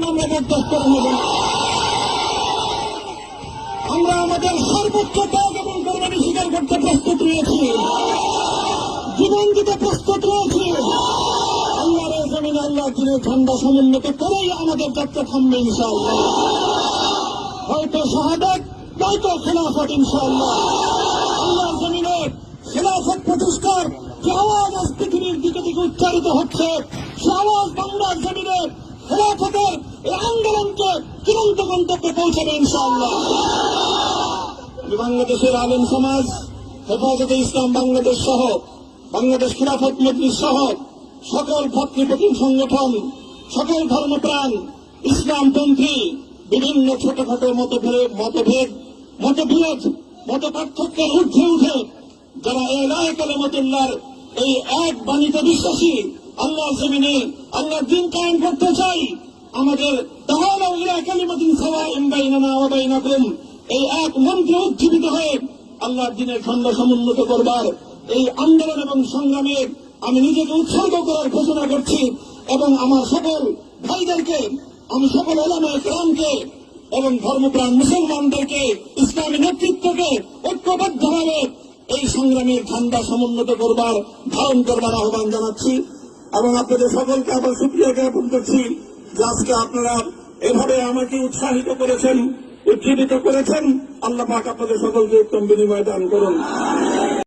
জন্য আমরা বরদাস্ত। আমরা আমাদের সর্বোচ্চ ত্যাগ এবং কোরবানি স্বীকার করতে প্রস্তুত রয়েছি। জীবন দিতে প্রস্তুত রয়েছি। আল্লাহর এই জমিনে আল্লাহ দিনের ঠান্ডা সমুন্নত করেই আমাদের যাত্রা থামবে ইনশাআল্লাহ। হয়তো শাহাদাত, নয়তো খেলাফত ইনশাআল্লাহ। আল্লাহর জমিনে খেলাফত প্রতিষ্ঠার যে আওয়াজ আজ পৃথিবীর দিকে দিকে উচ্চারিত হচ্ছে, সে আওয়াজ বাংলার জমিনে খেলাফতের এই আন্দোলনকে চূড়ান্ত গন্তব্যে পৌঁছাবে ইনশাআল্লাহ। বাংলাদেশের আলেম সমাজ, হেফাজতে ইসলাম বাংলাদেশ সহ, বাংলাদেশ খিলাফত মজলিস সহ সকল ভাতৃপ্রতিম সংগঠন, সকল ধর্মপ্রাণ, ইসলামপন্থী, বিভিন্ন ছোটখাটো মতভেদ মতভেদ, মতবিরোধ মত পার্থক্যের ঊর্ধ্বে উঠে যারা এলাহ কালেমতুল্লাহর এই এক বাণীতে বিশ্বাসী আল্লাহ জমিনে আল্লাহ দিন কায়েম করতে চাই আমাদের এই এক মন্ত্রে উজ্জীবিত হয়ে আল্লাহর দিনের খণ্ড সমুন্নত করবার এই আন্দোলন এবং সংগ্রামে আমি নিজেকে উৎসর্গ করার ঘোষণা করছি এবং আমার সকল ভাইদেরকে, আমি সকল ওলামা গ্রামকে এবং ধর্মপ্রাণ মুসলমানদেরকে, ইসলামী নেতৃত্বকে ঐক্যবদ্ধভাবে এই সংগ্রামের ঠান্ডা সমুন্নত করবার, ধারণ করবার আহ্বান জানাচ্ছি এবং আপনাদের সকলকে আবার সুপ্রিয়া জ্ঞাপন করছি। আজকে আপনারা এভাবে আমাকে উৎসাহিত করেছেন উজ্জীবিত করেছেন, আল্লাহ পাক আপনাদের সকলকে উত্তম বিনিময় দান করুন।